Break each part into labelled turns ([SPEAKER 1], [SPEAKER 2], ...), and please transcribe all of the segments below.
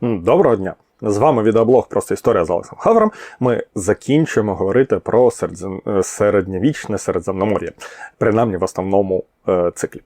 [SPEAKER 1] Доброго дня! З вами відеоблог Просто історія з Олексом Хавром. Ми закінчуємо говорити про е, середньовічне Середземномор'я, принаймні в основному циклі.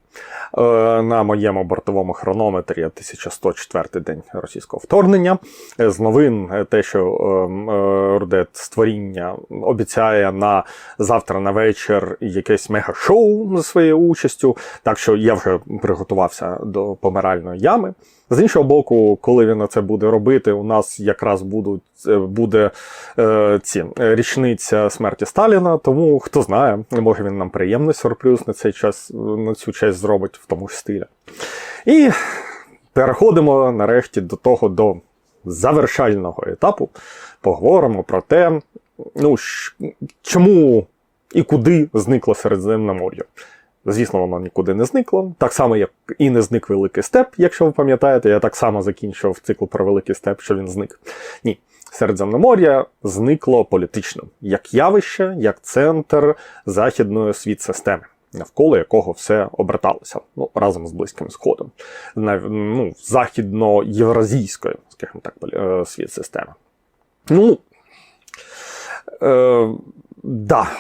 [SPEAKER 1] Е, на моєму бортовому хронометрі 1104 день російського вторгнення. Е, З новин е, те, що е, е, Рудет створіння обіцяє на завтра на вечір якесь мега-шоу з своєю участю. Так що я вже приготувався до помиральної ями. З іншого боку, коли він це буде робити, у нас якраз будуть, е, буде е, ці, е, річниця смерті Сталіна, тому хто знає, може він нам приємний сюрприз на цей час, на цю честь зробить в тому ж стилі. І переходимо нарешті до того, до завершального етапу. Поговоримо про те, ну, чому і куди зникло Середземномор'я. Звісно, воно нікуди не зникло. Так само, як і не зник Великий Степ, якщо ви пам'ятаєте, я так само закінчував цикл про Великий Степ, що він зник. Ні. Середземномор'я зникло політично, як явище, як центр західної світ-системи, навколо якого все оберталося ну, разом з Близьким Сходом, Нав- ну, західно-євразійської, скажімо так, е, світ-системи. Ну, е, да,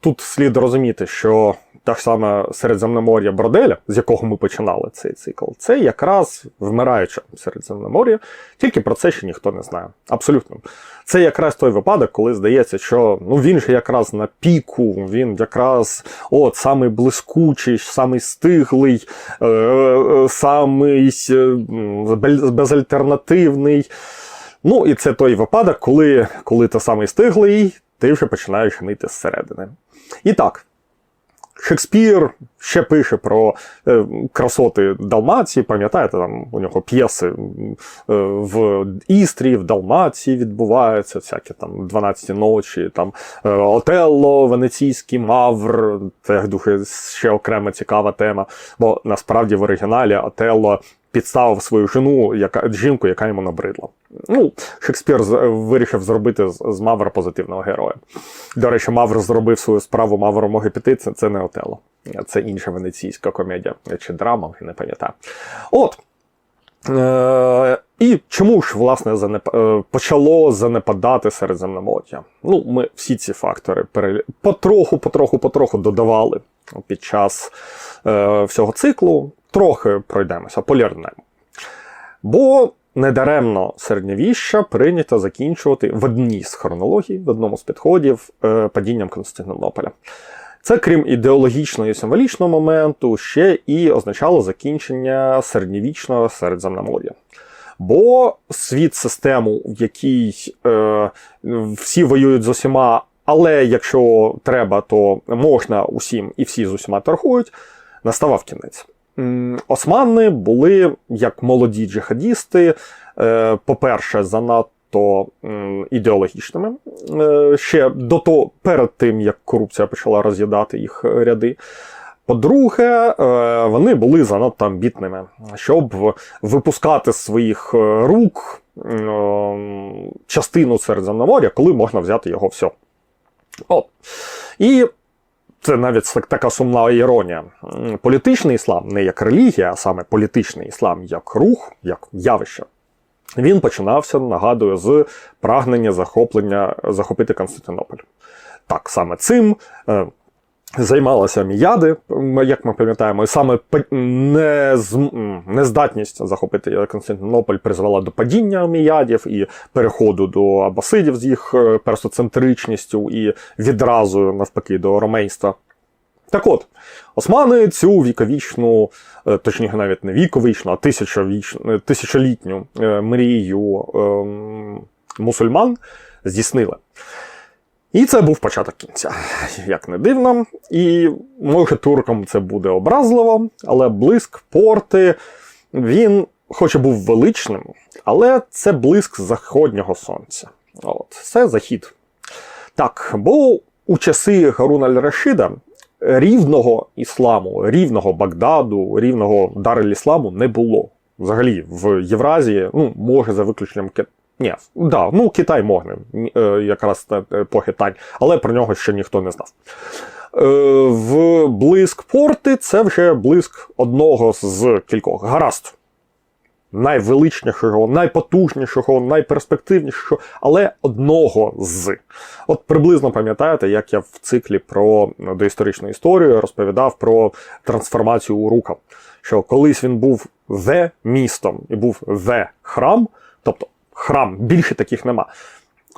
[SPEAKER 1] тут слід розуміти, що та ж саме Середземномор'я Броделя, з якого ми починали цей цикл, це якраз вмираюче Середземномор'я, тільки про це ще ніхто не знає. Абсолютно. Це якраз той випадок, коли здається, що ну він же якраз на піку, він якраз от самий блискучий, самий стиглий, е, е, самий е, безальтернативний. Ну, і це той випадок, коли, коли ти самий стиглий, ти вже починаєш гнити зсередини. І так. Шекспір ще пише про е, красоти Далмації, пам'ятаєте, там у нього п'єси е, в Істрії, в Далмації відбуваються, всякі там 12 ночі, там е, Отелло, Венеційський Мавр, це дуже ще окрема цікава тема. Бо насправді в оригіналі Отелло підставив свою жену, яка, жінку, яка йому набридла. Ну, Шекспір вирішив зробити з, Мавра позитивного героя. До речі, Мавр зробив свою справу Мавро моги піти. Це, це не Отелло. Це інша венеційська комедія чи драма, я не пам'ятаю. От. Е, і чому ж, власне, занеп... е, почало занепадати Середземномор'я? Ну, ми всі ці фактори пере... потроху, потроху, потроху додавали під час е, всього циклу. Трохи пройдемося, полірнемо. Бо недаремно середньовіща прийнято закінчувати в одній з хронологій, в одному з підходів е, падінням Константинополя. Це, крім ідеологічного і символічного моменту, ще і означало закінчення середньовічного Середземномор'я. Бо світ систему, в якій е, всі воюють з усіма, але якщо треба, то можна усім і всі з усіма торгують, наставав кінець. Османи були як молоді джихадісти, е, по-перше, занадто ідеологічними. Е, Ще до того, перед тим, як корупція почала роз'їдати їх е, ряди. По-друге, вони були занадто амбітними, щоб випускати з своїх рук частину Середземномор'я, коли можна взяти його все. От. І це навіть така сумна іронія. Політичний іслам не як релігія, а саме політичний іслам як рух, як явище. Він починався, нагадую, з прагнення захоплення, захопити Константинополь. Так, саме цим займалися міяди, як ми пам'ятаємо, і саме па- не з- нездатність захопити Константинополь призвела до падіння міядів і переходу до абасидів з їх е, персоцентричністю і відразу навпаки до ромейства. Так от, османи цю віковічну, е, точніше навіть не віковічну, а е, тисячолітню мрію ем, мусульман здійснили. І це був початок кінця, як не дивно. І може туркам це буде образливо, але блиск порти, він, хоч і був величним, але це блиск заходнього сонця. От, це захід. Так, бо у часи Гаруна Аль-Рашида рівного ісламу, рівного Багдаду, рівного Дар-ель-Ісламу не було. Взагалі, в Євразії, ну, може, за виключенням Ні, да, ну Китай можна, е, якраз та епохи але про нього ще ніхто не знав. Е, в блиск порти це вже блиск одного з кількох. Гаразд. найвеличнішого, найпотужнішого, найперспективнішого, але одного з. От приблизно пам'ятаєте, як я в циклі про доісторичну історію розповідав про трансформацію Урука. Що колись він був the містом і був the храм, тобто храм, більше таких нема.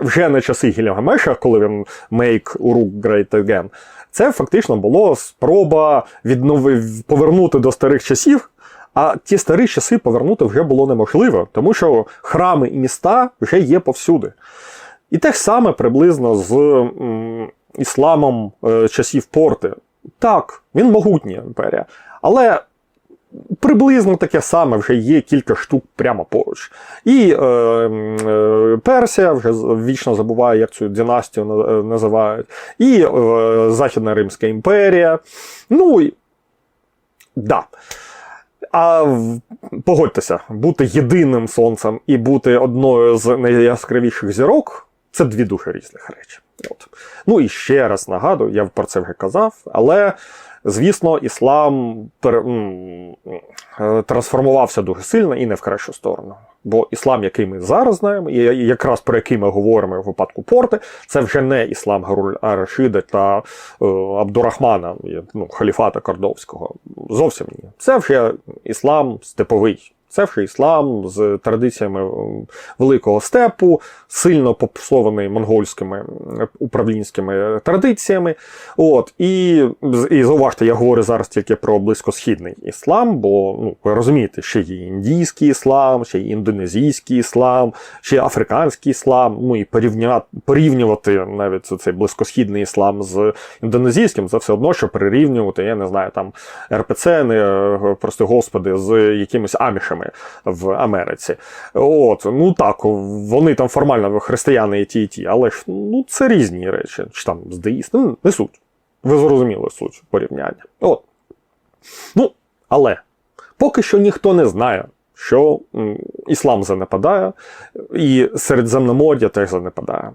[SPEAKER 1] Вже на часи Гільгамеша, коли він make Uruk Great Again, це фактично було спроба віднови... повернути до старих часів. А ті старі часи повернути вже було неможливо, тому що храми і міста вже є повсюди. І те ж саме приблизно з м, ісламом е, часів порти. Так, він могутня імперія, але приблизно таке саме вже є кілька штук прямо поруч. І е, е, Персія вже вічно забуває, як цю династію називають, і е, Західна Римська імперія. Ну і да. А погодьтеся, бути єдиним сонцем і бути одною з найяскравіших зірок це дві дуже різних речі. От. Ну і ще раз нагадую, я про це вже казав, але звісно, іслам пер... трансформувався дуже сильно і не в кращу сторону. Бо іслам, який ми зараз знаємо, і якраз про який ми говоримо в випадку порти, це вже не іслам Гаруль Арашида та е, Абдурахмана, ну, халіфата Кордовського. Зовсім ні. Це вже іслам степовий. Це вже іслам з традиціями великого степу, сильно попсований монгольськими управлінськими традиціями. От, І і зауважте, я говорю зараз тільки про близькосхідний іслам, бо ну, ви розумієте, ще є індійський іслам, ще є індонезійський іслам, ще є африканський іслам. Ну і порівняти, порівнювати навіть цей близькосхідний іслам з індонезійським, це все одно, що перерівнювати, я не знаю, там РПЦ, не прости господи, з якимись амішами в Америці. От, ну так, вони там формально християни і ті, і ті, але ж ну, це різні речі. Чи там здеїсти, ну, не суть. Ви зрозуміли суть порівняння. От. Ну, але поки що ніхто не знає, що іслам занепадає, і Середземномор'я теж занепадає.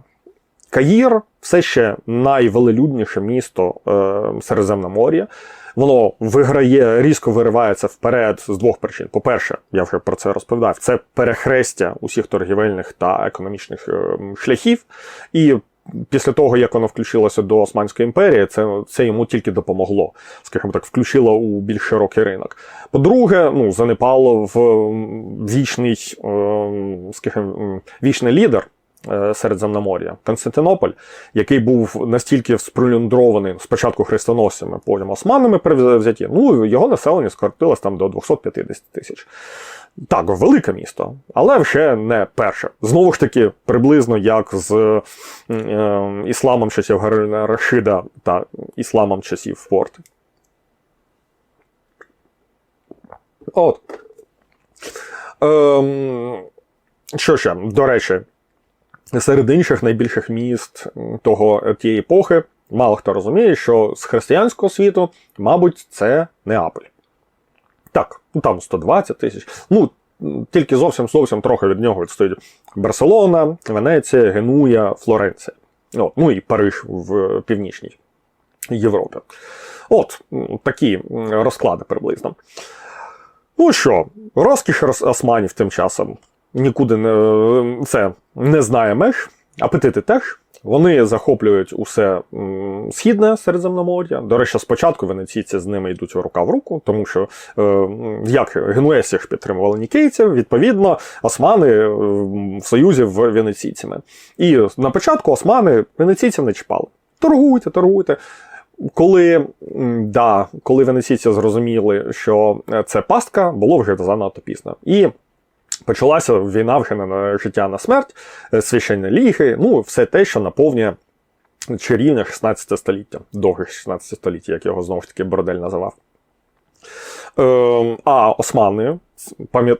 [SPEAKER 1] Каїр все ще найвелелюдніше місто е, Середземномор'я воно виграє, різко виривається вперед з двох причин. По-перше, я вже про це розповідав, це перехрестя усіх торгівельних та економічних е, шляхів. І після того, як воно включилося до Османської імперії, це це йому тільки допомогло, скажімо так, включило у більш широкий ринок. По-друге, ну, занепало в вічний, е, скажімо, вічний лідер. Е, Середземномор'я. Константинополь, який був настільки сплюндрований спочатку хрестоносцями, потім османами при ну його населення скоротилось там до 250 тисяч. Так, велике місто, але ще не перше. Знову ж таки, приблизно як з е, ісламом часів Гарина Рашида та ісламом часів Порти. От. Ем, Що ще, до речі, серед інших найбільших міст того тієї епохи, мало хто розуміє, що з християнського світу, мабуть, це Неаполь. Так, ну там 120 тисяч. Ну, тільки зовсім зовсім трохи від нього відстоїть Барселона, Венеція, Генуя, Флоренція. От, Ну і Париж в Північній Європі. От такі розклади приблизно. Ну що, розкіш османів тим часом нікуди не це не знає меж, апетити теж. Вони захоплюють усе східне Середземномор'я. До речі, спочатку венеційці з ними йдуть рука в руку, тому що е, як генуесі ж підтримували нікейців, відповідно, османи е, в союзі з венеційцями. І на початку османи венеційців не чіпали. Торгуйте, торгуйте. Коли да, коли венеційці зрозуміли, що це пастка, було вже занадто пізно. І Почалася війна вже на життя на смерть, е, священні ліги, ну, все те, що наповнює чарівне 16 століття, довге 16 століття, як його знову ж таки Бородель називав. Е, а османи,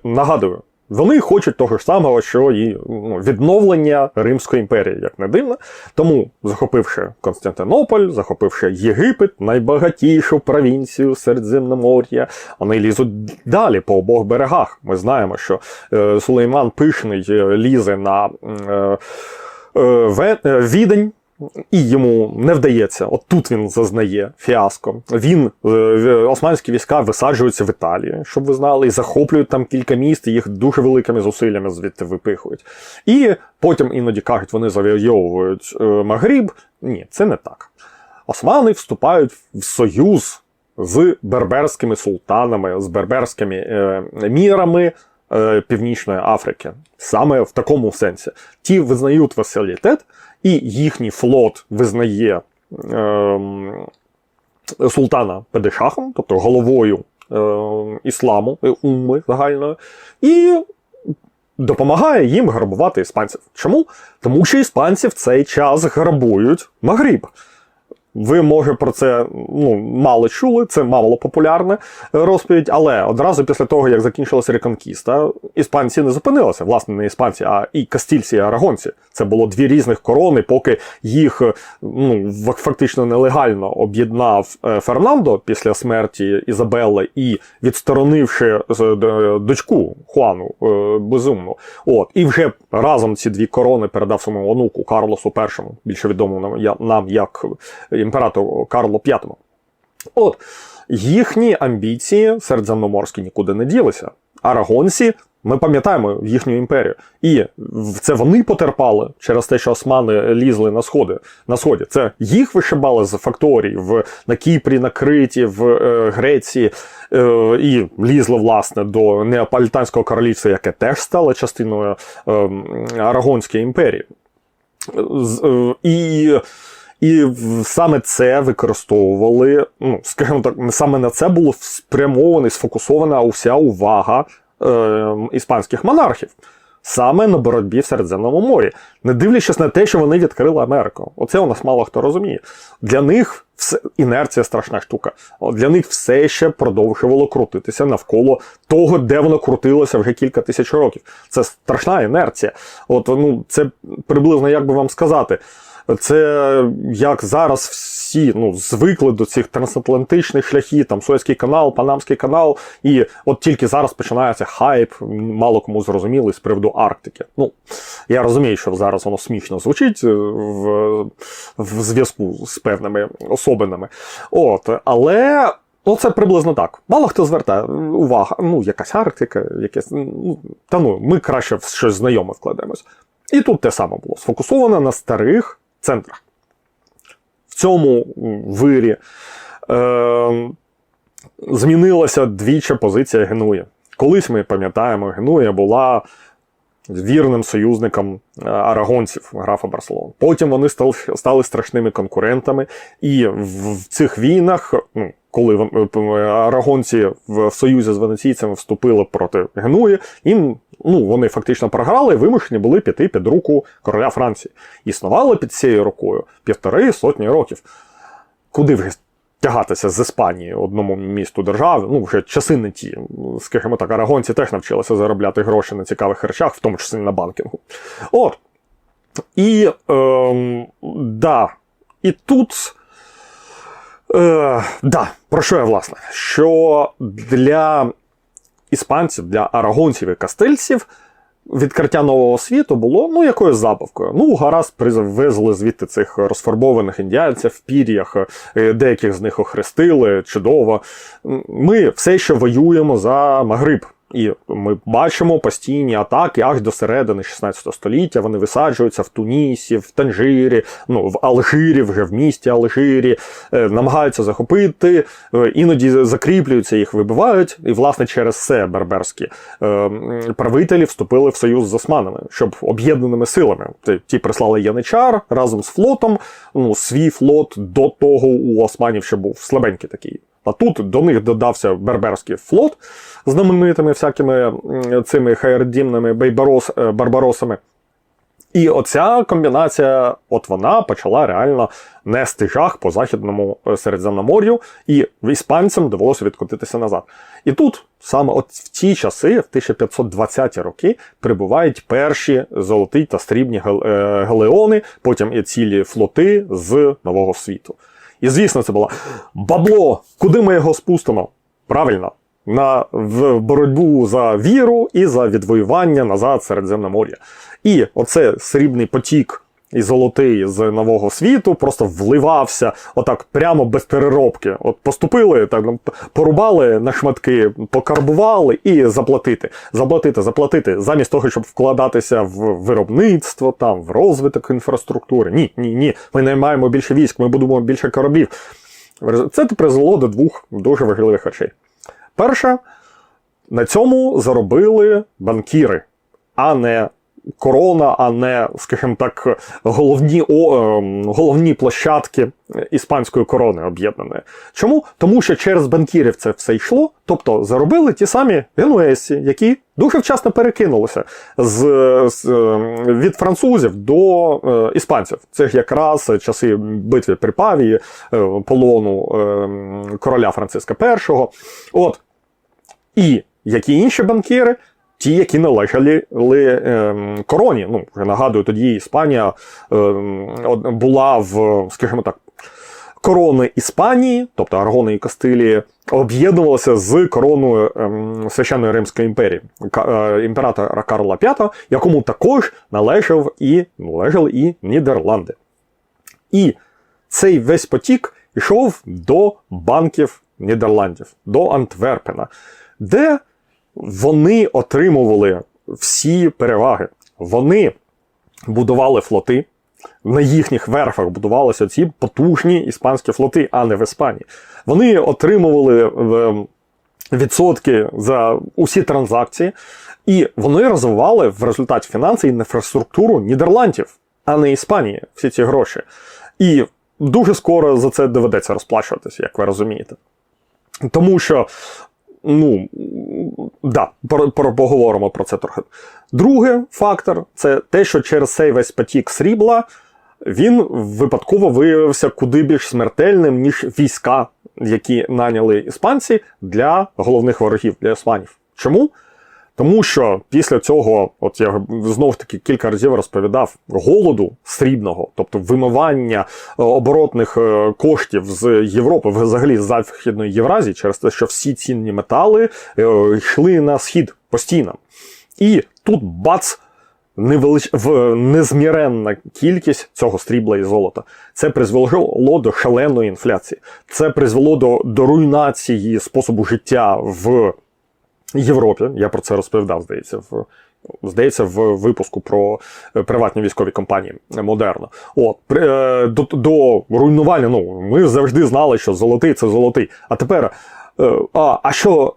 [SPEAKER 1] нагадую, вони хочуть того ж самого, що і ну, відновлення Римської імперії, як не дивно. Тому, захопивши Константинополь, захопивши Єгипет, найбагатішу провінцію Середземномор'я, вони лізуть далі по обох берегах. Ми знаємо, що е, Сулейман Пишний е, лізе на е, е, Відень. І йому не вдається. От тут він зазнає фіаско. Він е, османські війська висаджуються в Італії, щоб ви знали, і захоплюють там кілька міст, і їх дуже великими зусиллями звідти випихують. І потім іноді кажуть, вони завойовують е, Магріб. Ні, це не так. Османи вступають в союз з берберськими султанами, з берберськими е, мірами Північної Африки. Саме в такому сенсі. Ті визнають василітет, і їхній флот визнає е, султана Педешахом, тобто головою е, ісламу, умми загальної, і допомагає їм грабувати іспанців. Чому? Тому що іспанці в цей час грабують Магріб. Ви, може, про це ну, мало чули, це мало популярна е, розповідь, але одразу після того, як закінчилася реконкіста, іспанці не зупинилися. Власне, не іспанці, а і кастільці, і арагонці. Це було дві різних корони, поки їх е, ну, фактично нелегально об'єднав е, Фернандо після смерті Ізабелли і відсторонивши дочку Хуану безумну. От, і вже разом ці дві корони передав своєму онуку Карлосу І, більше відомому нам як імператору Карлу V. От, їхні амбіції середземноморські нікуди не ділися. Арагонці, ми пам'ятаємо їхню імперію. І це вони потерпали через те, що османи лізли на сходи. На сході. Це їх вишибали з факторій в, на Кіпрі, на Криті, в е, Греції. Е, і лізли, власне, до Неаполітанського королівства, яке теж стало частиною е, Арагонської імперії. З- е, І, і саме це використовували, ну, скажімо так, саме на це було спрямована і сфокусована уся увага е, іспанських монархів. Саме на боротьбі в Середземному морі, не дивлячись на те, що вони відкрили Америку. Оце у нас мало хто розуміє. Для них все, інерція страшна штука. Для них все ще продовжувало крутитися навколо того, де воно крутилося вже кілька тисяч років. Це страшна інерція. От ну це приблизно як би вам сказати. Це як зараз всі ну, звикли до цих трансатлантичних шляхів, там Суецький канал, Панамський канал, і от тільки зараз починається хайп, мало кому зрозумілий з приводу Арктики. Ну, я розумію, що зараз воно смішно звучить е, в, в зв'язку з певними особинами. От, але. Ну, це приблизно так. Мало хто звертає увагу, ну, якась Арктика, якесь. Ну, та ну, ми краще в щось знайоме вкладемось. І тут те саме було сфокусовано на старих центрах. В цьому вирі е, змінилася двічі позиція Генуї. Колись ми пам'ятаємо, Генуя була вірним союзником е, арагонців графа Барселон. Потім вони стали, страшними конкурентами, і в цих війнах, ну, коли е, арагонці в, в союзі з венеційцями вступили проти Генуї, їм ну, вони фактично програли і вимушені були піти під руку короля Франції. Існували під цією рукою півтори сотні років. Куди вже тягатися з Іспанії одному місту держави? Ну, вже часи не ті. Скажімо так, арагонці теж навчилися заробляти гроші на цікавих речах, в тому числі на банкінгу. От. І ем, да, і тут. Е, да, про що я власне? Що для іспанців, для арагонців і кастильців відкриття нового світу було ну якоюсь забавкою. Ну, гаразд, привезли звідти цих розфарбованих індіанців в пір'ях, е, деяких з них охрестили, чудово. Ми все ще воюємо за Магриб. І ми бачимо постійні атаки аж до середини 16 століття. Вони висаджуються в Тунісі, в Танжирі, ну в Алжирі, вже в місті Алжирі, е, намагаються захопити, е, іноді закріплюються, їх вибивають. І, власне, через це берберські е, правителі вступили в союз з османами, щоб об'єднаними силами. Ті- Ті прислали яничар разом з флотом. Ну, свій флот до того у османів ще був слабенький такий. А тут до них додався берберський флот знаменитими всякими цими хайердімними е, барбаросами. І оця комбінація, от вона почала реально нести жах по західному е, Середземномор'ю, і іспанцям довелося відкотитися назад. І тут, саме от в ті часи, в 1520-ті роки, прибувають перші золоті та срібні е, галеони, потім і цілі флоти з Нового світу. І звісно, це було бабло, куди ми його спустимо? Правильно, на в боротьбу за віру і за відвоювання назад Середземномор'я. І оце срібний потік і золотий з нового світу просто вливався отак прямо без переробки. От поступили, так ну, порубали на шматки, покарбували і заплатити. Заплатити, заплатити, замість того, щоб вкладатися в виробництво, там, в розвиток інфраструктури. Ні, ні, ні. Ми не маємо більше військ, ми будемо більше кораблів. Це призвело до двох дуже важливих речей. Перше, на цьому заробили банкіри, а не корона, а не, скажімо так, головні о, ем, головні площадки іспанської корони об'єднаної. Чому? Тому що через банкірів це все йшло, тобто заробили ті самі генуесі, які дуже вчасно перекинулися з, з, ем, від французів до е, іспанців. Це ж якраз часи битви при Павії, е, полону е, короля Франциска І. От. І які інші банкіри, ті, які належали е, короні. Ну, вже нагадую, тоді Іспанія е, була в, скажімо так, корони Іспанії, тобто Аргони і Кастилії, об'єднувалися з короною е, Священної Римської імперії, е, імператора Карла V, якому також належав і, належали і Нідерланди. І цей весь потік йшов до банків Нідерландів, до Антверпена, де вони отримували всі переваги. Вони будували флоти. На їхніх верфах будувалися ці потужні іспанські флоти, а не в Іспанії. Вони отримували е, відсотки за усі транзакції, і вони розвивали в результаті фінанси і інфраструктуру Нідерландів, а не Іспанії, всі ці гроші. І дуже скоро за це доведеться розплачуватися, як ви розумієте. Тому що Ну, да, поговоримо про це трохи. Другий фактор це те, що через цей весь потік срібла він випадково виявився куди більш смертельним, ніж війська, які наняли іспанці для головних ворогів для іспанів. Чому? Тому що після цього, от я знов таки кілька разів розповідав, голоду срібного, тобто вимивання е, оборотних е, коштів з Європи, взагалі з Західної Євразії, через те, що всі цінні метали е, йшли на схід постійно. І тут бац! Невелич... в незміренна кількість цього стрібла і золота. Це призвело до шаленої інфляції. Це призвело до, до руйнації способу життя в Європі. Я про це розповідав, здається, в. Здається, в випуску про е, приватні військові компанії модерно. От е, до до руйнування. Ну ми завжди знали, що золотий це золотий. А тепер, е, а, а що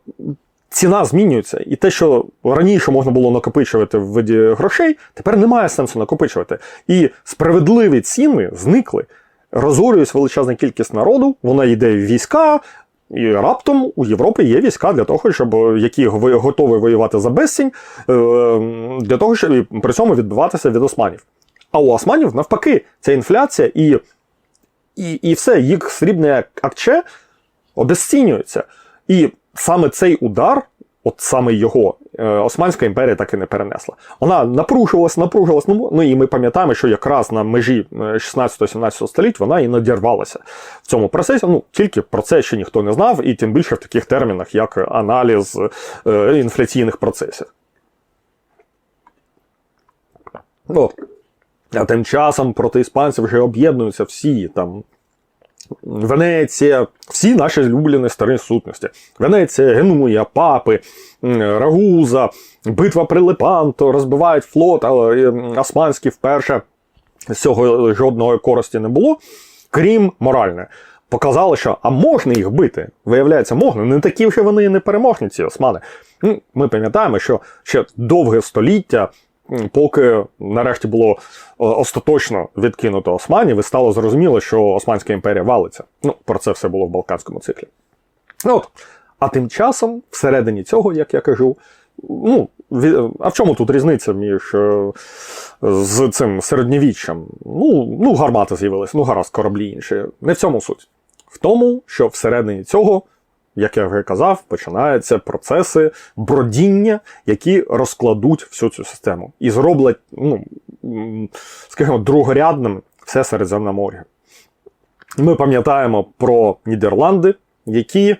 [SPEAKER 1] ціна змінюється, і те, що раніше можна було накопичувати в виді грошей, тепер немає сенсу накопичувати. І справедливі ціни зникли. Розорюється величезна кількість народу, вона йде в війська, і раптом у Європі є війська для того, щоб які готові воювати за безцінь, е, для того, щоб при цьому відбиватися від османів. А у османів навпаки, ця інфляція і і, і все, їх срібне акче обезцінюється. І саме цей удар от саме його е, Османська імперія так і не перенесла. Вона напружувалась, напружувалась, ну, ну і ми пам'ятаємо, що якраз на межі 16-17 е, століть вона і надірвалася в цьому процесі. Ну, тільки про це ще ніхто не знав, і тим більше в таких термінах, як аналіз е, інфляційних процесів. От. А тим часом проти іспанців вже об'єднуються всі там Венеція, всі наші улюблені старі сутності. Венеція, Генуя, Папи, Рагуза, битва при Лепанто, розбивають флот, але османський вперше з цього жодної користі не було, крім моральне. Показали, що а можна їх бити. Виявляється, можна. Не такі вже вони не переможні, ці османи. Ми пам'ятаємо, що ще довге століття поки нарешті було остаточно відкинуто Османів, і стало зрозуміло, що Османська імперія валиться. Ну, про це все було в Балканському циклі. От. А тим часом, всередині цього, як я кажу, ну, а в чому тут різниця між е, з цим середньовіччям? Ну, ну гармати з'явилися, ну гаразд, кораблі інші. Не в цьому суть. В тому, що всередині цього як я вже казав, починаються процеси бродіння, які розкладуть всю цю систему і зроблять, ну, скажімо, другорядним все Середземномор'я. Ми пам'ятаємо про Нідерланди, які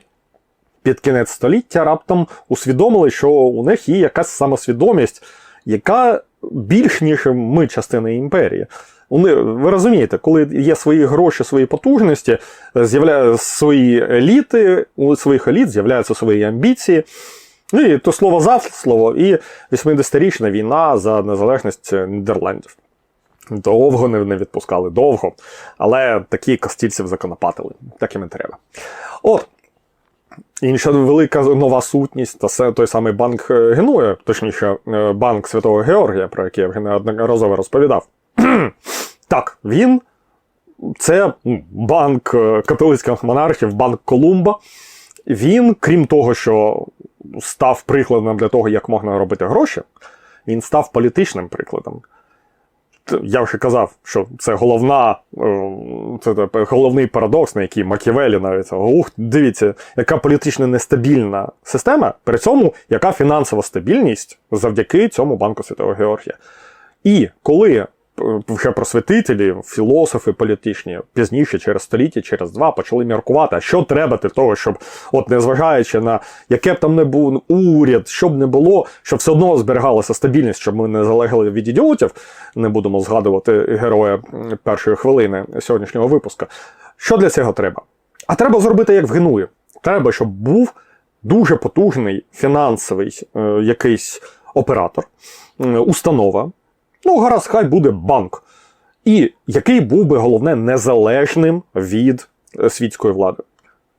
[SPEAKER 1] під кінець століття раптом усвідомили, що у них є якась самосвідомість, яка більш ніж ми частина імперії. Вони, ви розумієте, коли є свої гроші, свої потужності, з'являються свої еліти, у своїх еліт з'являються свої амбіції. Ну і то слово за слово, і 80-річна війна за незалежність Нідерландів. Довго не відпускали, довго. Але такі кастільців законопатили. Так їм і треба. От. Інша велика нова сутність, та це той самий банк е, Генуя, точніше, е, банк Святого Георгія, про який я вже неодноразово розповідав. Так, він це банк е, католицьких монархів, банк Колумба. Він, крім того, що став прикладом для того, як можна робити гроші, він став політичним прикладом. Я вже казав, що це головна, це головний парадокс, на який Маківелі навіть ух, дивіться, яка політично нестабільна система, при цьому яка фінансова стабільність завдяки цьому банку Святого Георгія. І коли вже просвітителі, філософи політичні, пізніше, через століття, через два, почали міркувати, що треба для того, щоб, от незважаючи на яке б там не був уряд, що б не було, щоб все одно зберігалася стабільність, щоб ми не залегли від ідіотів, не будемо згадувати героя першої хвилини сьогоднішнього випуска. Що для цього треба? А треба зробити як в Генуї. Треба, щоб був дуже потужний фінансовий е, якийсь оператор, е, установа. Ну, гаразд, хай буде банк. І який був би головне незалежним від е, світської влади.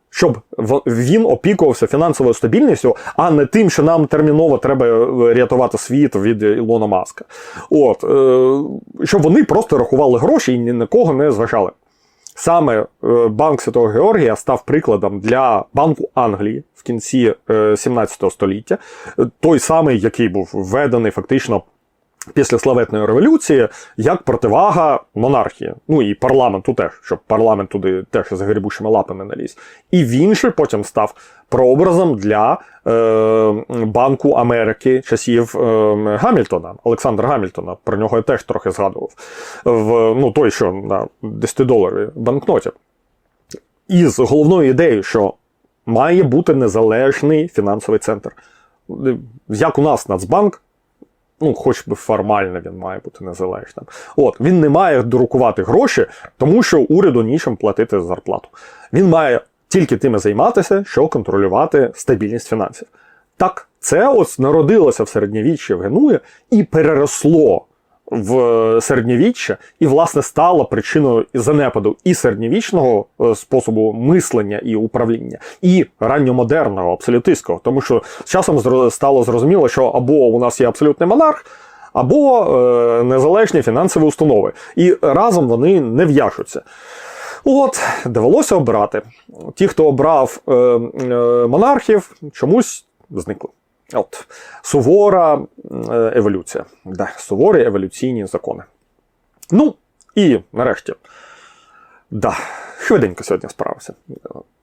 [SPEAKER 1] Щоб він опікувався фінансовою стабільністю, а не тим, що нам терміново треба е, рятувати світ від Ілона Маска. От, е, Щоб вони просто рахували гроші і ні на кого не зважали. Саме Банк Святого Георгія став прикладом для Банку Англії в кінці 17 століття, той самий, який був введений фактично після славетної революції як противага монархії. Ну і парламенту теж, щоб парламент туди теж з грибучими лапами наліз. І він же потім став прообразом для е, Банку Америки часів е, Гамільтона, Олександра Гамільтона. Про нього я теж трохи згадував. В, Ну, той, що на 10 доларовій банкноті. Із головною ідеєю, що має бути незалежний фінансовий центр. Як у нас Нацбанк ну, хоч би формально він має бути незалежним. От, він не має друкувати гроші, тому що уряду нічим платити зарплату. Він має тільки тим займатися, що контролювати стабільність фінансів. Так, це ось народилося в середньовіччі в Генуї і переросло в середньовіччя, і, власне, стало причиною занепаду і середньовічного е, способу мислення і управління, і ранньомодерного, абсолютистського. Тому що з часом стало зрозуміло, що або у нас є абсолютний монарх. Або е, незалежні фінансові установи. І разом вони не в'яжуться. От, довелося обрати. Ті, хто обрав е, е, монархів, чомусь зникли. От. Сувора е, еволюція. Да, Суворі еволюційні закони. Ну, і нарешті. Да, Швиденько сьогодні справився.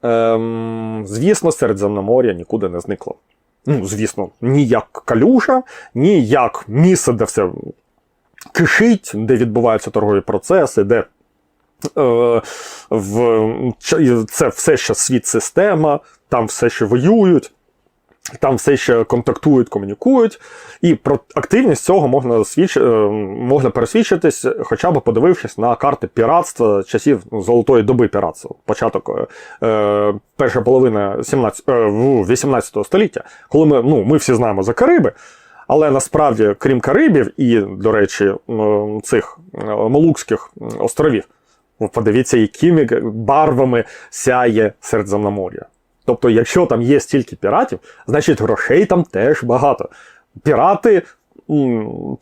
[SPEAKER 1] Ем, Звісно, Середземномор'я нікуди не зникло. Ну, звісно, ні як калюша, ні як місце, де все кишить, де відбуваються торгові процеси, де е, в, це все ще світ система, там все ще воюють. Там все ще контактують, комунікують, і про активність цього можна свідч... Е, можна пересвідчитись, хоча б подивившись на карти піратства часів золотої доби піратства, початок е, перша половина 17, е, 18 століття, коли ми ну, ми всі знаємо за Кариби, але насправді, крім Карибів і, до речі, цих е, Молукських островів, подивіться, якими барвами сяє Середземномор'я. Тобто, якщо там є стільки піратів, значить грошей там теж багато. Пірати м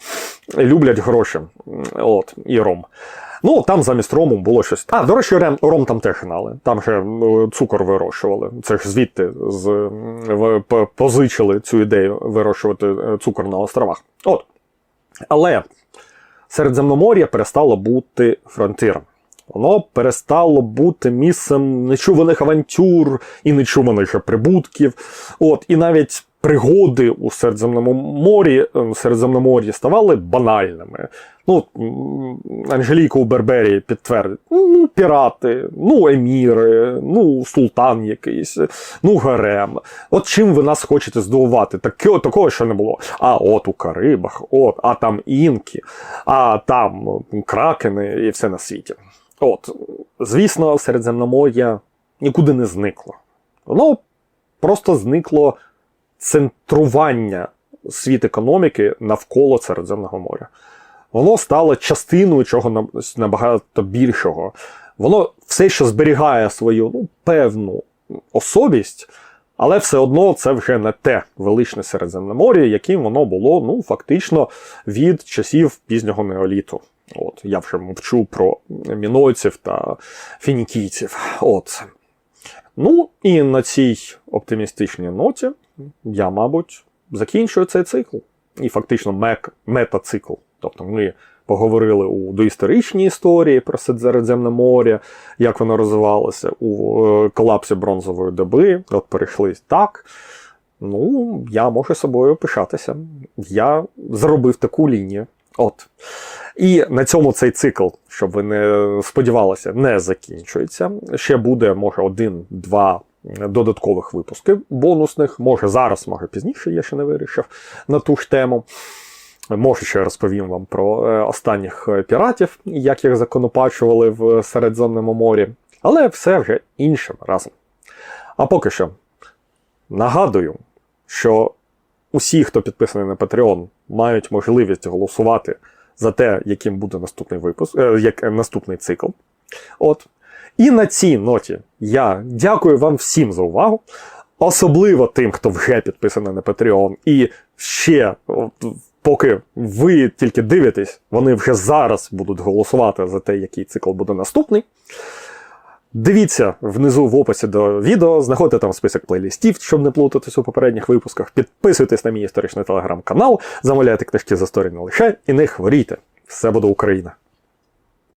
[SPEAKER 1] люблять гроші. От, І ром. Ну, там замість рому було щось. А, до речі, ром, там теж гнали. Там ще цукор вирощували. Це ж звідти з, позичили цю ідею вирощувати е, цукор на островах. От. Але Середземномор'я перестало бути фронтиром. Воно перестало бути місцем нечуваних авантюр і нечуваних прибутків. От, і навіть пригоди у Середземному морі, е, Середземномор'ї ставали банальними. Ну, Анжеліка у Бербері підтвердить: ну, пірати, ну, еміри, ну, султан якийсь, ну, гарем. От чим ви нас хочете здивувати? Таке, такого ще не було. А от у Карибах, от, а там інки, а там кракени і все на світі. От, звісно, Середземномор'я нікуди не зникло. Воно просто зникло центрування світ економіки навколо Середземного моря. Воно стало частиною чого набагато більшого. Воно все ще зберігає свою ну, певну особість, але все одно це вже не те величне Середземномор'я, яким воно було ну, фактично від часів пізнього неоліту. От, я вже мовчу про мінойців та фінікійців. От. Ну, і на цій оптимістичній ноті я, мабуть, закінчую цей цикл. І фактично мек, метацикл. Тобто ми поговорили у доісторичній історії про Середземне море, як воно розвивалося у е, колапсі бронзової доби. От перейшли так. Ну, я можу собою пишатися. Я зробив таку лінію. От. І на цьому цей цикл, щоб ви не сподівалися, не закінчується. Ще буде, може, один-два додаткових випуски бонусних. Може зараз, може пізніше, я ще не вирішив на ту ж тему. Може, ще розповім вам про е, останніх е, піратів, як їх законопачували в Середземному морі. Але все вже іншим разом. А поки що нагадую, що усі, хто підписаний на Patreon, мають можливість голосувати за те, яким буде наступний випуск, е, як е, наступний цикл. От. І на цій ноті я дякую вам всім за увагу. Особливо тим, хто вже підписаний на Patreon. І ще, от, поки ви тільки дивитесь, вони вже зараз будуть голосувати за те, який цикл буде наступний. Дивіться внизу в описі до відео, знаходьте там список плейлістів, щоб не плутатись у попередніх випусках. Підписуйтесь на мій історичний телеграм-канал, замовляйте книжки з історії не лише і не хворійте. Все буде Україна!